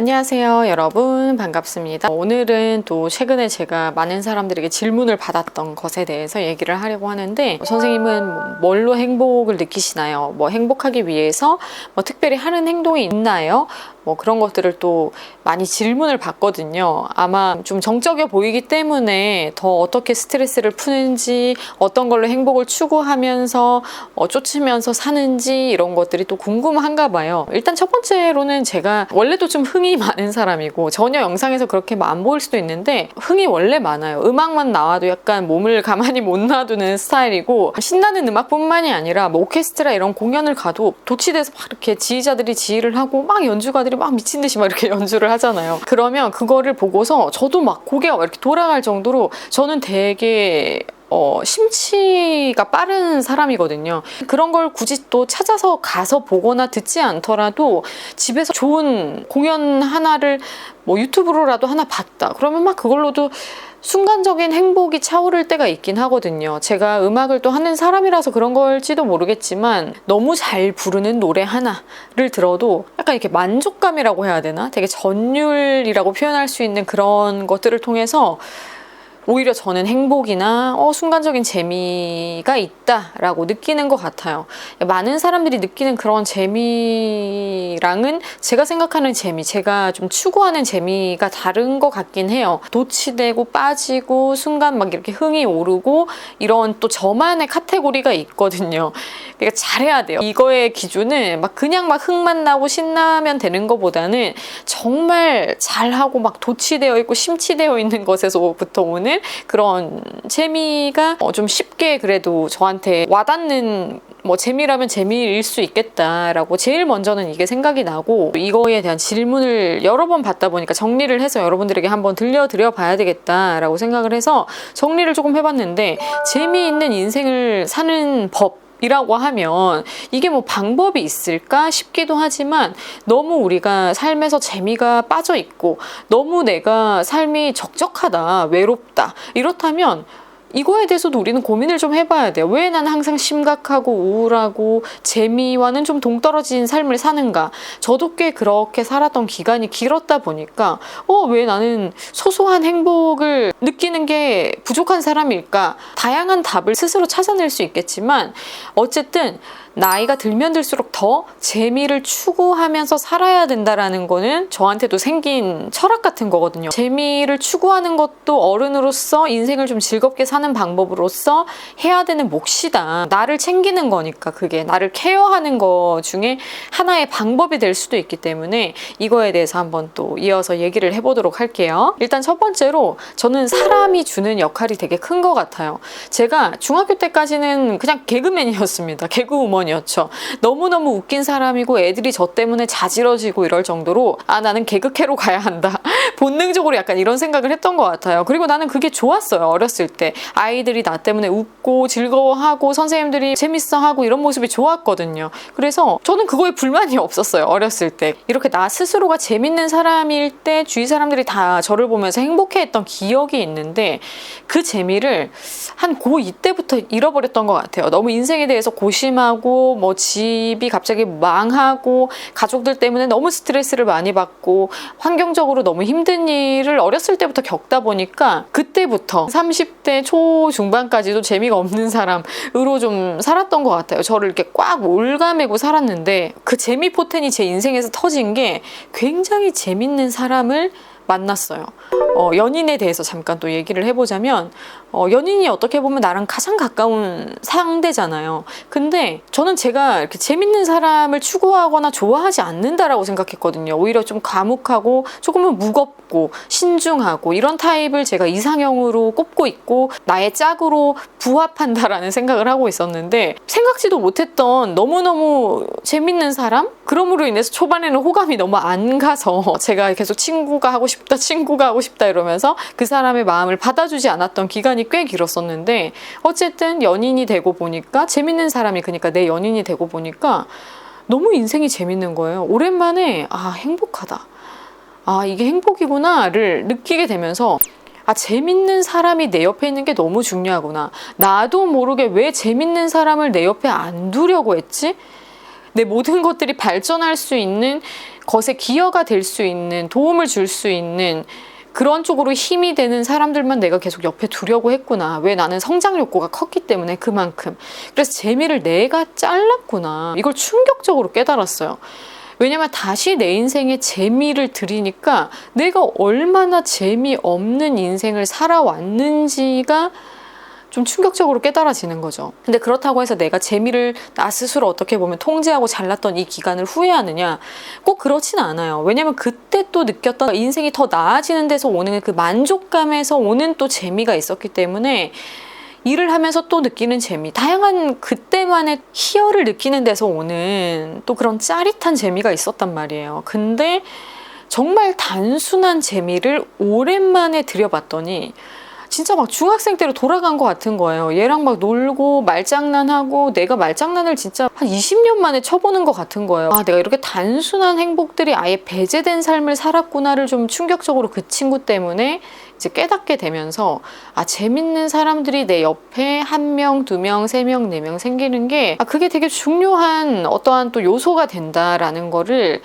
안녕하세요, 여러분. 반갑습니다. 오늘은 또 최근에 제가 많은 사람들에게 질문을 받았던 것에 대해서 얘기를 하려고 하는데, 선생님은 뭘로 행복을 느끼시나요? 뭐 행복하기 위해서 뭐 특별히 하는 행동이 있나요? 뭐 그런 것들을 또 많이 질문을 받거든요. 아마 좀 정적여 보이기 때문에 더 어떻게 스트레스를 푸는지, 어떤 걸로 행복을 추구하면서 어, 쫓으면서 사는지 이런 것들이 또 궁금한가 봐요. 일단 첫 번째로는 제가 원래도 좀 흥이 많은 사람이고 전혀 영상에서 그렇게 안 보일 수도 있는데 흥이 원래 많아요. 음악만 나와도 약간 몸을 가만히 못 놔두는 스타일이고 신나는 음악뿐만이 아니라 뭐 오케스트라 이런 공연을 가도 도치돼서 막 이렇게 지휘자들이 지휘를 하고 막 연주가들이 막 미친 듯이 막 이렇게 연주를 하잖아요. 그러면 그거를 보고서 저도 막 고개가 막 이렇게 돌아갈 정도로 저는 되게 어, 심치가 빠른 사람이거든요. 그런 걸 굳이 또 찾아서 가서 보거나 듣지 않더라도 집에서 좋은 공연 하나를 뭐 유튜브로라도 하나 봤다. 그러면 막 그걸로도 순간적인 행복이 차오를 때가 있긴 하거든요. 제가 음악을 또 하는 사람이라서 그런 걸지도 모르겠지만 너무 잘 부르는 노래 하나를 들어도 약간 이렇게 만족감이라고 해야 되나? 되게 전율이라고 표현할 수 있는 그런 것들을 통해서 오히려 저는 행복이나 어, 순간적인 재미가 있다라고 느끼는 것 같아요. 많은 사람들이 느끼는 그런 재미랑은 제가 생각하는 재미, 제가 좀 추구하는 재미가 다른 것 같긴 해요. 도치되고 빠지고 순간 막 이렇게 흥이 오르고 이런 또 저만의 카테고리가 있거든요. 그러니까 잘해야 돼요. 이거의 기준은 막 그냥 막 흥만 나고 신나면 되는 것보다는 정말 잘하고 막 도치되어 있고 심취되어 있는 것에서부터 오는 그런 재미가 어, 좀 쉽게 그래도 저한테 와닿는 뭐 재미라면 재미일 수 있겠다라고 제일 먼저는 이게 생각이 나고 이거에 대한 질문을 여러 번 받다 보니까 정리를 해서 여러분들에게 한번 들려드려 봐야 되겠다라고 생각을 해서 정리를 조금 해봤는데 재미있는 인생을 사는 법 이라고 하면 이게 뭐 방법이 있을까 싶기도 하지만 너무 우리가 삶에서 재미가 빠져 있고 너무 내가 삶이 적적하다, 외롭다 이렇다면 이거에 대해서도 우리는 고민을 좀 해봐야 돼요. 왜 나는 항상 심각하고 우울하고 재미와는 좀 동떨어진 삶을 사는가? 저도 꽤 그렇게 살았던 기간이 길었다 보니까 어, 왜 나는 소소한 행복을 느끼는 게 부족한 사람일까? 다양한 답을 스스로 찾아낼 수 있겠지만 어쨌든 나이가 들면 들수록 더 재미를 추구하면서 살아야 된다라는 거는 저한테도 생긴 철학 같은 거거든요. 재미를 추구하는 것도 어른으로서 인생을 좀 즐겁게 사는 방법으로서 해야 되는 몫이다. 나를 챙기는 거니까 그게 나를 케어하는 거 중에 하나의 방법이 될 수도 있기 때문에 이거에 대해서 한번 또 이어서 얘기를 해보도록 할게요. 일단 첫 번째로 저는 사람이 주는 역할이 되게 큰 것 같아요. 제가 중학교 때까지는 그냥 개그맨이었습니다. 개그우먼 이었죠 너무너무 웃긴 사람이고 애들이 저 때문에 자지러지고 이럴 정도로 아 나는 개그캐로 가야 한다. 본능적으로 약간 이런 생각을 했던 것 같아요. 그리고 나는 그게 좋았어요. 어렸을 때 아이들이 나 때문에 웃고 즐거워하고 선생님들이 재밌어하고 이런 모습이 좋았거든요. 그래서 저는 그거에 불만이 없었어요. 어렸을 때 이렇게 나 스스로가 재밌는 사람일 때 주위 사람들이 다 저를 보면서 행복해했던 기억이 있는데 그 재미를 한 고2 때부터 잃어버렸던 것 같아요. 너무 인생에 대해서 고심하고 뭐 집이 갑자기 망하고 가족들 때문에 너무 스트레스를 많이 받고 환경적으로 너무 힘든 일을 어렸을 때부터 겪다 보니까 그때부터 30대 초 중반까지도 재미가 없는 사람으로 좀 살았던 것 같아요. 저를 이렇게 꽉 올가매고 살았는데 그 재미 포텐이 제 인생에서 터진 게 굉장히 재밌는 사람을 만났어요. 어, 연인에 대해서 잠깐 또 얘기를 해보자면 어, 연인이 어떻게 보면 나랑 가장 가까운 상대잖아요. 근데 저는 제가 이렇게 재밌는 사람을 추구하거나 좋아하지 않는다라고 생각했거든요. 오히려 좀 과묵하고 조금은 무겁고 신중하고 이런 타입을 제가 이상형으로 꼽고 있고 나의 짝으로 부합한다라는 생각을 하고 있었는데 생각지도 못했던 너무너무 재밌는 사람? 그럼으로 인해서 초반에는 호감이 너무 안 가서 제가 계속 친구가 하고 싶다, 친구가 하고 싶다 이러면서 그 사람의 마음을 받아주지 않았던 기간이 꽤 길었었는데 어쨌든 연인이 되고 보니까 재밌는 사람이 그러니까 내 연인이 되고 보니까 너무 인생이 재밌는 거예요. 오랜만에 아 행복하다. 아 이게 행복이구나를 느끼게 되면서 아, 재밌는 사람이 내 옆에 있는 게 너무 중요하구나. 나도 모르게 왜 재밌는 사람을 내 옆에 안 두려고 했지? 내 모든 것들이 발전할 수 있는 것에 기여가 될 수 있는 도움을 줄 수 있는 그런 쪽으로 힘이 되는 사람들만 내가 계속 옆에 두려고 했구나. 왜 나는 성장 욕구가 컸기 때문에 그만큼. 그래서 재미를 내가 잘랐구나. 이걸 충격적으로 깨달았어요. 왜냐면 다시 내 인생에 재미를 들이니까 내가 얼마나 재미없는 인생을 살아왔는지가 좀 충격적으로 깨달아지는 거죠. 근데 그렇다고 해서 내가 재미를 나 스스로 어떻게 보면 통제하고 잘났던 이 기간을 후회하느냐? 꼭 그렇진 않아요. 왜냐면 그때 또 느꼈던 인생이 더 나아지는 데서 오는 그 만족감에서 오는 또 재미가 있었기 때문에 일을 하면서 또 느끼는 재미, 다양한 그때만의 희열을 느끼는 데서 오는 또 그런 짜릿한 재미가 있었단 말이에요. 근데 정말 단순한 재미를 오랜만에 들여봤더니 진짜 막 중학생 때로 돌아간 것 같은 거예요. 얘랑 막 놀고 말장난하고 내가 말장난을 진짜 한 20년 만에 쳐보는 것 같은 거예요. 아, 내가 이렇게 단순한 행복들이 아예 배제된 삶을 살았구나를 좀 충격적으로 그 친구 때문에 이제 깨닫게 되면서 아, 재밌는 사람들이 내 옆에 한 명, 두 명, 세 명, 네 명 생기는 게 아, 그게 되게 중요한 어떠한 또 요소가 된다라는 거를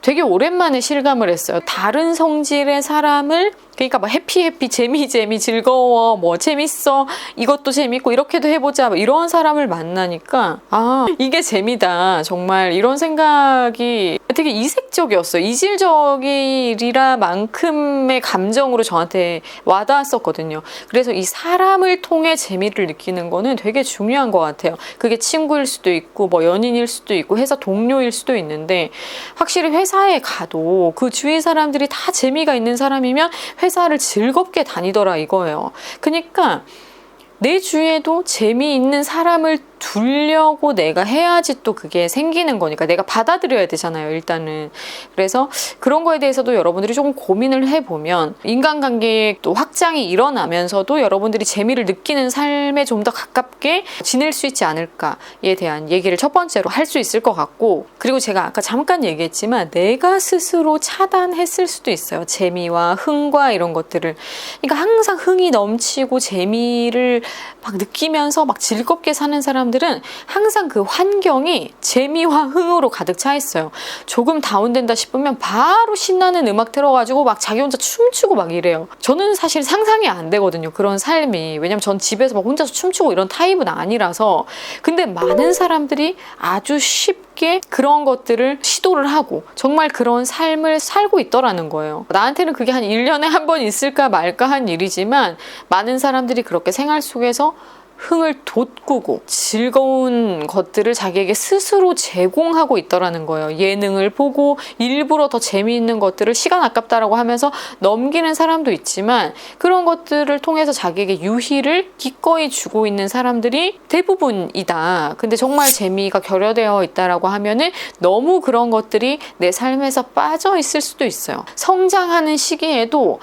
되게 오랜만에 실감을 했어요. 다른 성질의 사람을 그러니까 뭐 해피 해피 재미 재미 즐거워 뭐 재밌어 이것도 재밌고 이렇게도 해보자 뭐 이런 사람을 만나니까 아 이게 재미다 정말 이런 생각이 되게 이색적이었어요. 이질적이리라만큼의 감정으로 저한테 와닿았었거든요. 그래서 이 사람을 통해 재미를 느끼는 거는 되게 중요한 것 같아요. 그게 친구일 수도 있고 뭐 연인일 수도 있고 회사 동료일 수도 있는데 확실히 회사에 가도 그 주위 사람들이 다 재미가 있는 사람이면 회 사를 즐겁게 다니더라 이거예요. 그러니까 내 주위에도 재미있는 사람을 두려고 내가 해야지 또 그게 생기는 거니까 내가 받아들여야 되잖아요, 일단은. 그래서 그런 거에 대해서도 여러분들이 조금 고민을 해보면 인간관계의 또 확장이 일어나면서도 여러분들이 재미를 느끼는 삶에 좀 더 가깝게 지낼 수 있지 않을까에 대한 얘기를 첫 번째로 할 수 있을 것 같고 그리고 제가 아까 잠깐 얘기했지만 내가 스스로 차단했을 수도 있어요. 재미와 흥과 이런 것들을. 그러니까 항상 흥이 넘치고 재미를 막 느끼면서 막 즐겁게 사는 사람들은 항상 그 환경이 재미와 흥으로 가득 차 있어요. 조금 다운된다 싶으면 바로 신나는 음악 틀어가지고 막 자기 혼자 춤추고 막 이래요. 저는 사실 상상이 안 되거든요. 그런 삶이. 왜냐면 전 집에서 막 혼자서 춤추고 이런 타입은 아니라서. 근데 많은 사람들이 아주 쉽게 그런 것들을 시도를 하고 정말 그런 삶을 살고 있더라는 거예요. 나한테는 그게 한 1년에 한 번 있을까 말까 한 일이지만 많은 사람들이 그렇게 생활 속에서 흥을 돋구고 즐거운 것들을 자기에게 스스로 제공하고 있더라는 거예요. 예능을 보고 일부러 더 재미있는 것들을 시간 아깝다라고 하면서 넘기는 사람도 있지만 그런 것들을 통해서 자기에게 유희를 기꺼이 주고 있는 사람들이 대부분이다. 근데 정말 재미가 결여되어 있다라고 하면은 너무 그런 것들이 내 삶에서 빠져 있을 수도 있어요. 성장하는 시기에도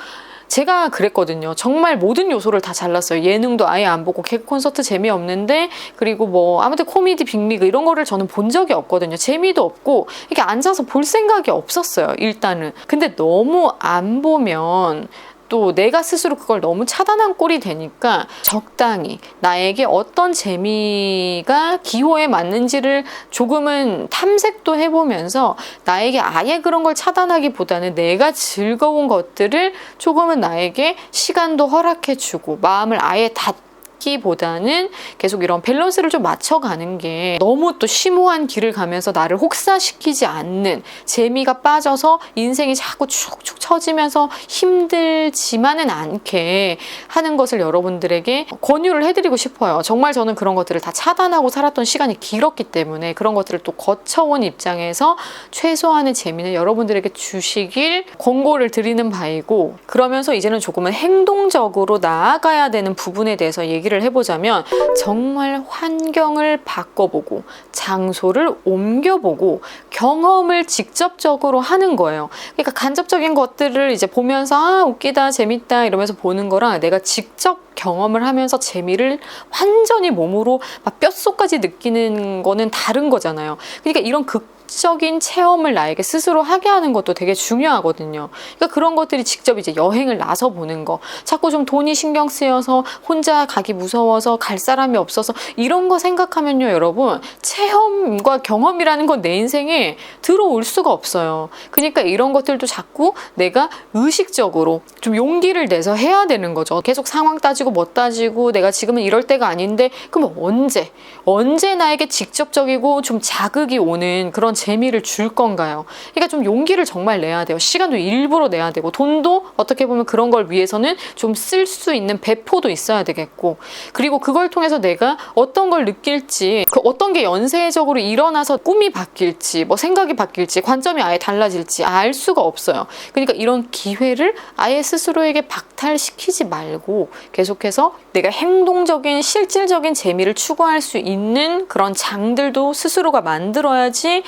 제가 그랬거든요. 정말 모든 요소를 다 잘랐어요. 예능도 아예 안 보고 개그 콘서트 재미없는데 그리고 뭐 아무튼 코미디 빅리그 이런 거를 저는 본 적이 없거든요. 재미도 없고 이렇게 앉아서 볼 생각이 없었어요. 일단은. 근데 너무 안 보면 또 내가 스스로 그걸 너무 차단한 꼴이 되니까 적당히 나에게 어떤 재미가 기호에 맞는지를 조금은 탐색도 해보면서 나에게 아예 그런 걸 차단하기보다는 내가 즐거운 것들을 조금은 나에게 시간도 허락해주고 마음을 아예 닫 기보다는 계속 이런 밸런스를 좀 맞춰가는 게 너무 또 심오한 길을 가면서 나를 혹사시키지 않는 재미가 빠져서 인생이 자꾸 축축 처지면서 힘들지만은 않게 하는 것을 여러분들에게 권유를 해드리고 싶어요. 정말 저는 그런 것들을 다 차단하고 살았던 시간이 길었기 때문에 그런 것들을 또 거쳐온 입장에서 최소한의 재미는 여러분들에게 주시길 권고를 드리는 바이고 그러면서 이제는 조금은 행동적으로 나아가야 되는 부분에 대해서 얘기를 해보자면 정말 환경을 바꿔보고 장소를 옮겨보고 경험을 직접적으로 하는 거예요. 그러니까 간접적인 것들을 이제 보면서 아 웃기다 재밌다 이러면서 보는 거랑 내가 직접 경험을 하면서 재미를 완전히 몸으로 막 뼛속까지 느끼는 거는 다른 거잖아요. 그러니까 이런 극 적인 체험을 나에게 스스로 하게 하는 것도 되게 중요하거든요. 그러니까 그런 것들이 직접 이제 여행을 나서 보는 거. 자꾸 좀 돈이 신경 쓰여서 혼자 가기 무서워서 갈 사람이 없어서 이런 거 생각하면요, 여러분. 체험과 경험이라는 건 내 인생에 들어올 수가 없어요. 그러니까 이런 것들도 자꾸 내가 의식적으로 좀 용기를 내서 해야 되는 거죠. 계속 상황 따지고 뭐 따지고 내가 지금은 이럴 때가 아닌데 그럼 언제 언제 나에게 직접적이고 좀 자극이 오는 그런 재미를 줄 건가요? 그러니까 좀 용기를 정말 내야 돼요. 시간도 일부러 내야 되고 돈도 어떻게 보면 그런 걸 위해서는 좀 쓸 수 있는 배포도 있어야 되겠고 그리고 그걸 통해서 내가 어떤 걸 느낄지 그 어떤 게 연쇄적으로 일어나서 꿈이 바뀔지 뭐 생각이 바뀔지 관점이 아예 달라질지 알 수가 없어요. 그러니까 이런 기회를 아예 스스로에게 박탈시키지 말고 계속해서 내가 행동적인 실질적인 재미를 추구할 수 있는 그런 장들도 스스로가 만들어야지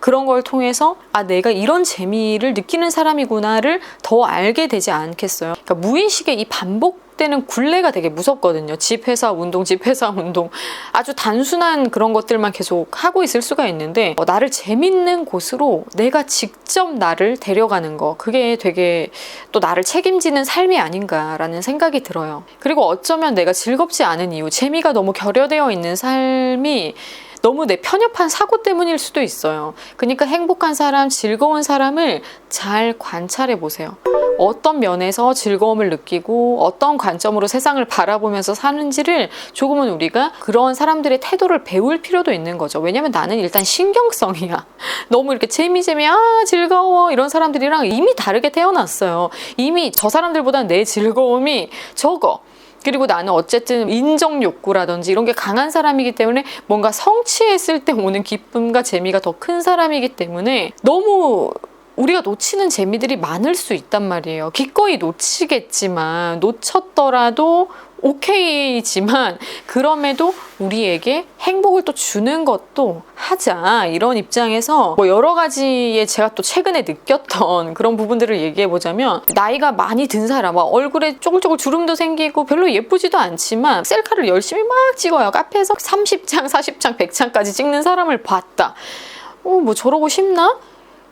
그런 걸 통해서 아 내가 이런 재미를 느끼는 사람이구나를 더 알게 되지 않겠어요. 그러니까 무의식의 이 반복 되는 굴레가 되게 무섭거든요. 집 회사 운동, 집 회사 운동 아주 단순한 그런 것들만 계속 하고 있을 수가 있는데 어, 나를 재밌는 곳으로 내가 직접 나를 데려가는 거 그게 되게 또 나를 책임지는 삶이 아닌가라는 생각이 들어요. 그리고 어쩌면 내가 즐겁지 않은 이유, 재미가 너무 결여되어 있는 삶이 너무 내 편협한 사고 때문일 수도 있어요. 그러니까 행복한 사람, 즐거운 사람을 잘 관찰해 보세요. 어떤 면에서 즐거움을 느끼고 어떤 관점으로 세상을 바라보면서 사는지를 조금은 우리가 그런 사람들의 태도를 배울 필요도 있는 거죠. 왜냐면 나는 일단 신경성이야. 너무 이렇게 재미재미, 아, 즐거워. 이런 사람들이랑 이미 다르게 태어났어요. 이미 저 사람들보다 내 즐거움이 적어. 그리고 나는 어쨌든 인정 욕구라든지 이런 게 강한 사람이기 때문에 뭔가 성취했을 때 오는 기쁨과 재미가 더 큰 사람이기 때문에 너무 우리가 놓치는 재미들이 많을 수 있단 말이에요. 기꺼이 놓치겠지만 놓쳤더라도 오케이지만 그럼에도 우리에게 행복을 또 주는 것도 하자. 이런 입장에서 뭐 여러 가지의 제가 또 최근에 느꼈던 그런 부분들을 얘기해 보자면 나이가 많이 든 사람 막 얼굴에 쪼글쪼글 주름도 생기고 별로 예쁘지도 않지만 셀카를 열심히 막 찍어요. 카페에서 30장 40장 100장까지 찍는 사람을 봤다. 어 뭐 저러고 싶나?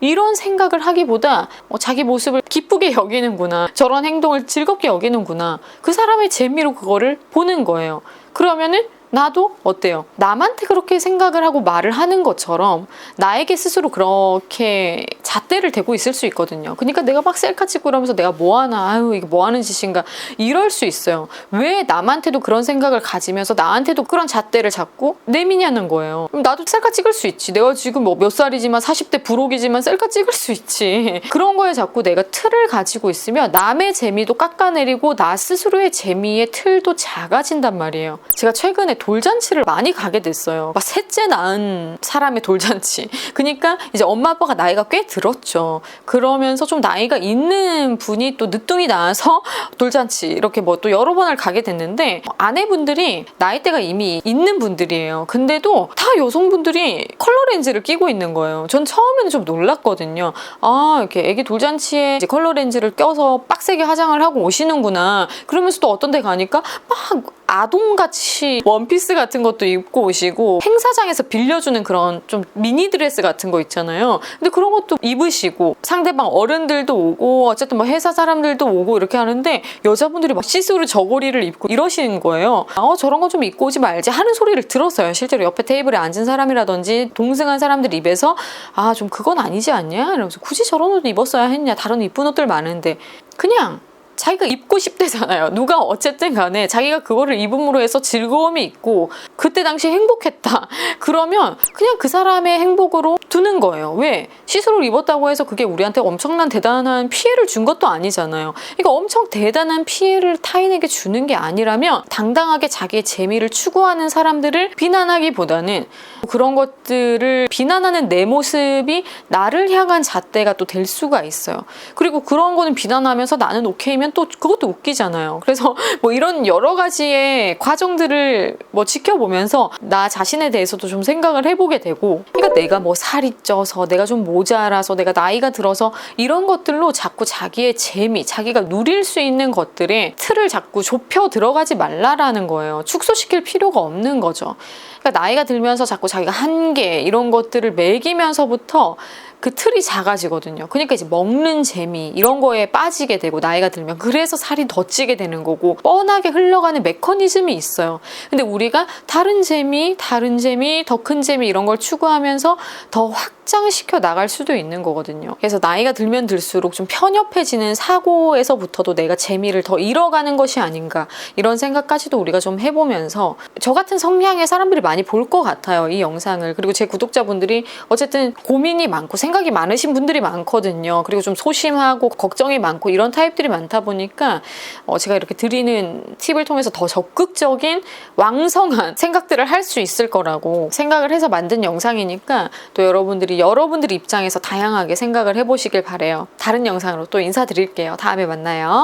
이런 생각을 하기보다 어, 자기 모습을 기쁘게 여기는구나. 저런 행동을 즐겁게 여기는구나. 그 사람의 재미로 그거를 보는 거예요. 그러면은 나도 어때요? 남한테 그렇게 생각을 하고 말을 하는 것처럼 나에게 스스로 그렇게 잣대를 대고 있을 수 있거든요. 그러니까 내가 막 셀카 찍고 그러면서 내가 뭐 하나, 아유, 이게 뭐 하는 짓인가, 이럴 수 있어요. 왜 남한테도 그런 생각을 가지면서 나한테도 그런 잣대를 잡고 내미냐는 거예요. 나도 셀카 찍을 수 있지. 내가 지금 뭐 몇 살이지만 40대 부록이지만 셀카 찍을 수 있지. 그런 거에 자꾸 내가 틀을 가지고 있으면 남의 재미도 깎아내리고 나 스스로의 재미의 틀도 작아진단 말이에요. 제가 최근에 돌잔치를 많이 가게 됐어요. 막 셋째 낳은 사람의 돌잔치. 그러니까 이제 엄마 아빠가 나이가 꽤 들었죠. 그러면서 좀 나이가 있는 분이 또 늦둥이 나와서 돌잔치 이렇게 뭐 또 여러 번을 가게 됐는데 아내분들이 나이대가 이미 있는 분들이에요. 근데도 다 여성분들이 컬러 렌즈를 끼고 있는 거예요. 전 처음에는 좀 놀랐거든요. 아 이렇게 애기 돌잔치에 컬러 렌즈를 껴서 빡세게 화장을 하고 오시는구나. 그러면서 또 어떤 데 가니까 막 아동같이 원피스 같은 것도 입고 오시고 행사장에서 빌려주는 그런 좀 미니 드레스 같은 거 있잖아요. 근데 그런 것도 입으시고 상대방 어른들도 오고 어쨌든 뭐 회사 사람들도 오고 이렇게 하는데 여자분들이 막 시스루 저고리를 입고 이러시는 거예요. 어 저런 거 좀 입고 오지 말지 하는 소리를 들었어요. 실제로 옆에 테이블에 앉은 사람이라든지 동승한 사람들 입에서 아 좀 그건 아니지 않냐? 이러면서 굳이 저런 옷 입었어야 했냐? 다른 이쁜 옷들 많은데 그냥 자기가 입고 싶대잖아요. 누가 어쨌든 간에 자기가 그거를 입음으로 해서 즐거움이 있고 그때 당시 행복했다. 그러면 그냥 그 사람의 행복으로 두는 거예요. 왜? 시스루를 입었다고 해서 그게 우리한테 엄청난 대단한 피해를 준 것도 아니잖아요. 그러니까 엄청 대단한 피해를 타인에게 주는 게 아니라면 당당하게 자기의 재미를 추구하는 사람들을 비난하기보다는 그런 것들을 비난하는 내 모습이 나를 향한 잣대가 또 될 수가 있어요. 그리고 그런 거는 비난하면서 나는 오케이면 하면 또 그것도 웃기잖아요. 그래서 뭐 이런 여러 가지의 과정들을 뭐 지켜보면서 나 자신에 대해서도 좀 생각을 해보게 되고 그러니까 내가 뭐 살이 쪄서 내가 좀 모자라서 내가 나이가 들어서 이런 것들로 자꾸 자기의 재미, 자기가 누릴 수 있는 것들에 틀을 자꾸 좁혀 들어가지 말라라는 거예요. 축소시킬 필요가 없는 거죠. 그러니까 나이가 들면서 자꾸 자기가 한계 이런 것들을 매기면서부터 그 틀이 작아지거든요. 그러니까 이제 먹는 재미 이런 거에 빠지게 되고 나이가 들면 그래서 살이 더 찌게 되는 거고 뻔하게 흘러가는 메커니즘이 있어요. 근데 우리가 다른 재미, 다른 재미, 더 큰 재미 이런 걸 추구하면서 더 확장시켜 나갈 수도 있는 거거든요. 그래서 나이가 들면 들수록 좀 편협해지는 사고에서부터도 내가 재미를 더 잃어가는 것이 아닌가 이런 생각까지도 우리가 좀 해보면서 저 같은 성향의 사람들이 많이 볼 것 같아요. 이 영상을. 그리고 제 구독자분들이 어쨌든 고민이 많고 생각이 많으신 분들이 많거든요. 그리고 좀 소심하고 걱정이 많고 이런 타입들이 많다 보니까 어, 제가 이렇게 드리는 팁을 통해서 더 적극적인 왕성한 생각들을 할 수 있을 거라고 생각을 해서 만든 영상이니까 또 여러분들이 여러분들 입장에서 다양하게 생각을 해보시길 바래요. 다른 영상으로 또 인사드릴게요. 다음에 만나요.